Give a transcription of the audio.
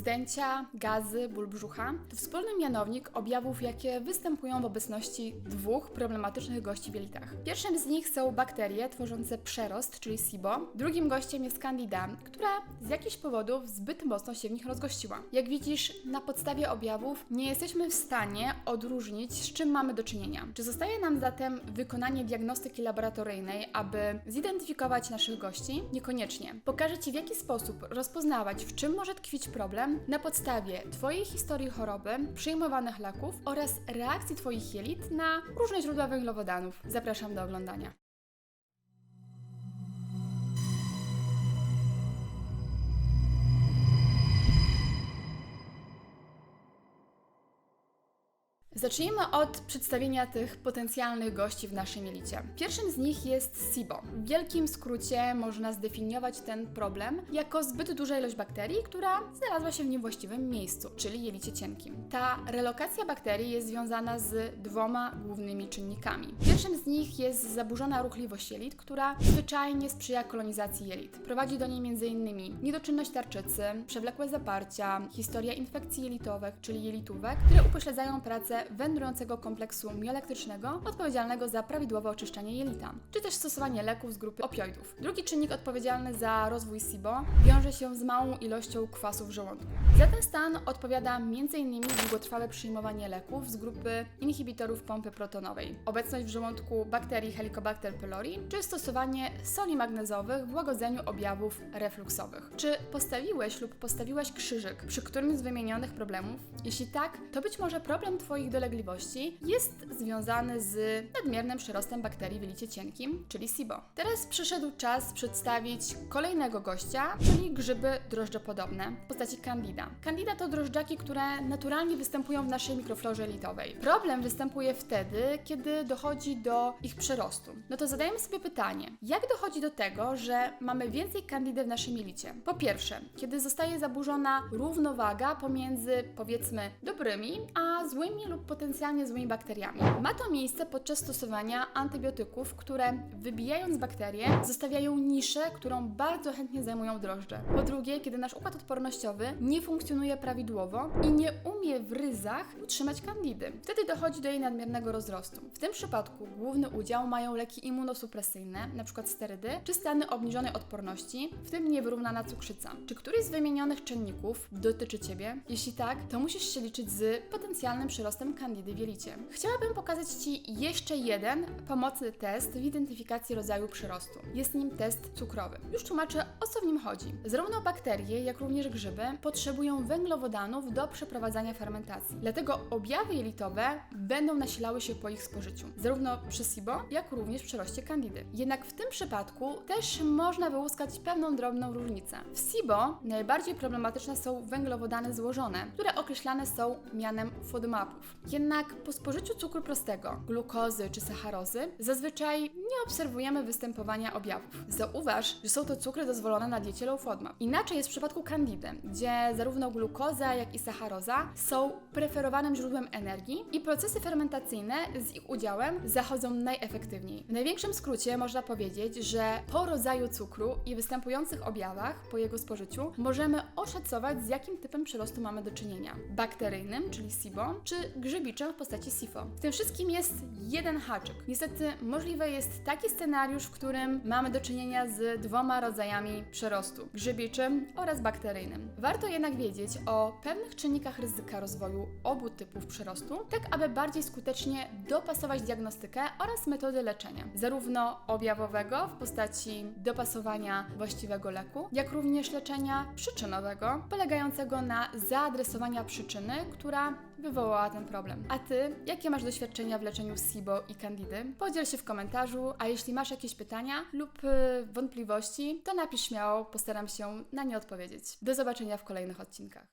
Zdęcia, gazy, ból brzucha to wspólny mianownik objawów, jakie występują w obecności dwóch problematycznych gości w jelitach. Pierwszym z nich są bakterie tworzące przerost, czyli SIBO. Drugim gościem jest Candida, która z jakichś powodów zbyt mocno się w nich rozgościła. Jak widzisz, na podstawie objawów nie jesteśmy w stanie odróżnić, z czym mamy do czynienia. Czy zostaje nam zatem wykonanie diagnostyki laboratoryjnej, aby zidentyfikować naszych gości? Niekoniecznie. Pokażę Ci, w jaki sposób rozpoznawać, w czym może tkwić problem na podstawie Twojej historii choroby, przyjmowanych leków oraz reakcji Twoich jelit na różne źródła węglowodanów. Zapraszam do oglądania. Zacznijmy od przedstawienia tych potencjalnych gości w naszym jelicie. Pierwszym z nich jest SIBO. W wielkim skrócie można zdefiniować ten problem jako zbyt duża ilość bakterii, która znalazła się w niewłaściwym miejscu, czyli jelicie cienkim. Ta relokacja bakterii jest związana z dwoma głównymi czynnikami. Pierwszym z nich jest zaburzona ruchliwość jelit, która zwyczajnie sprzyja kolonizacji jelit. Prowadzi do niej m.in. niedoczynność tarczycy, przewlekłe zaparcia, historia infekcji jelitowych, czyli jelitówek, które upośledzają pracę wędrującego kompleksu mioelektrycznego odpowiedzialnego za prawidłowe oczyszczanie jelita, czy też stosowanie leków z grupy opioidów. Drugi czynnik odpowiedzialny za rozwój SIBO wiąże się z małą ilością kwasu w żołądku. Za ten stan odpowiada m.in. długotrwałe przyjmowanie leków z grupy inhibitorów pompy protonowej, obecność w żołądku bakterii Helicobacter pylori, czy stosowanie soli magnezowych w łagodzeniu objawów refluksowych. Czy postawiłeś lub postawiłaś krzyżyk przy którymś z wymienionych problemów? Jeśli tak, to być może problem Twoich dolegliwości jest związany z nadmiernym przyrostem bakterii w jelicie cienkim, czyli SIBO. Teraz przyszedł czas przedstawić kolejnego gościa, czyli grzyby drożdżopodobne w postaci Candida. Candida to drożdżaki, które naturalnie występują w naszej mikroflorze jelitowej. Problem występuje wtedy, kiedy dochodzi do ich przerostu. No to zadajmy sobie pytanie, jak dochodzi do tego, że mamy więcej Candidy w naszym jelicie? Po pierwsze, kiedy zostaje zaburzona równowaga pomiędzy powiedzmy dobrymi, a złymi lub potencjalnie złymi bakteriami. Ma to miejsce podczas stosowania antybiotyków, które wybijając bakterie, zostawiają niszę, którą bardzo chętnie zajmują drożdże. Po drugie, kiedy nasz układ odpornościowy nie funkcjonuje prawidłowo i nie umie w utrzymać kandidy. Wtedy dochodzi do jej nadmiernego rozrostu. W tym przypadku główny udział mają leki immunosupresyjne, np. sterydy, czy stany obniżonej odporności, w tym niewyrównana cukrzyca. Czy któryś z wymienionych czynników dotyczy Ciebie? Jeśli tak, to musisz się liczyć z potencjalnym przyrostem kandidy w jelicie. Chciałabym pokazać Ci jeszcze jeden pomocny test w identyfikacji rodzaju przyrostu. Jest nim test cukrowy. Już tłumaczę, o co w nim chodzi. Zarówno bakterie, jak również grzyby potrzebują węglowodanów do przeprowadzania fermentacji. Dlatego objawy jelitowe będą nasilały się po ich spożyciu, zarówno przy SIBO, jak również przy roście kandidy. Jednak w tym przypadku też można wyłuskać pewną drobną różnicę. W SIBO najbardziej problematyczne są węglowodany złożone, które określane są mianem FODMAPów. Jednak po spożyciu cukru prostego, glukozy czy sacharozy, zazwyczaj nie obserwujemy występowania objawów. Zauważ, że są to cukry dozwolone na diecie low FODMAP. Inaczej jest w przypadku kandidy, gdzie zarówno glukoza, jak i sacharoza są preferowanym źródłem energii i procesy fermentacyjne z ich udziałem zachodzą najefektywniej. W największym skrócie można powiedzieć, że po rodzaju cukru i występujących objawach po jego spożyciu możemy oszacować, z jakim typem przyrostu mamy do czynienia. Bakteryjnym, czyli SIBO, czy grzybiczym w postaci SIFO. W tym wszystkim jest jeden haczyk. Niestety możliwy jest taki scenariusz, w którym mamy do czynienia z dwoma rodzajami przerostu: grzybiczym oraz bakteryjnym. Warto jednak wiedzieć o pewnych czynnikach ryzyka rozwoju obu typów przerostu, tak aby bardziej skutecznie dopasować diagnostykę oraz metody leczenia, zarówno objawowego w postaci dopasowania właściwego leku, jak również leczenia przyczynowego, polegającego na zaadresowaniu przyczyny, która wywołała ten problem. A Ty, jakie masz doświadczenia w leczeniu SIBO i Candidy? Podziel się w komentarzu, a jeśli masz jakieś pytania lub y, wątpliwości, to napisz śmiało, postaram się na nie odpowiedzieć. Do zobaczenia w kolejnych odcinkach.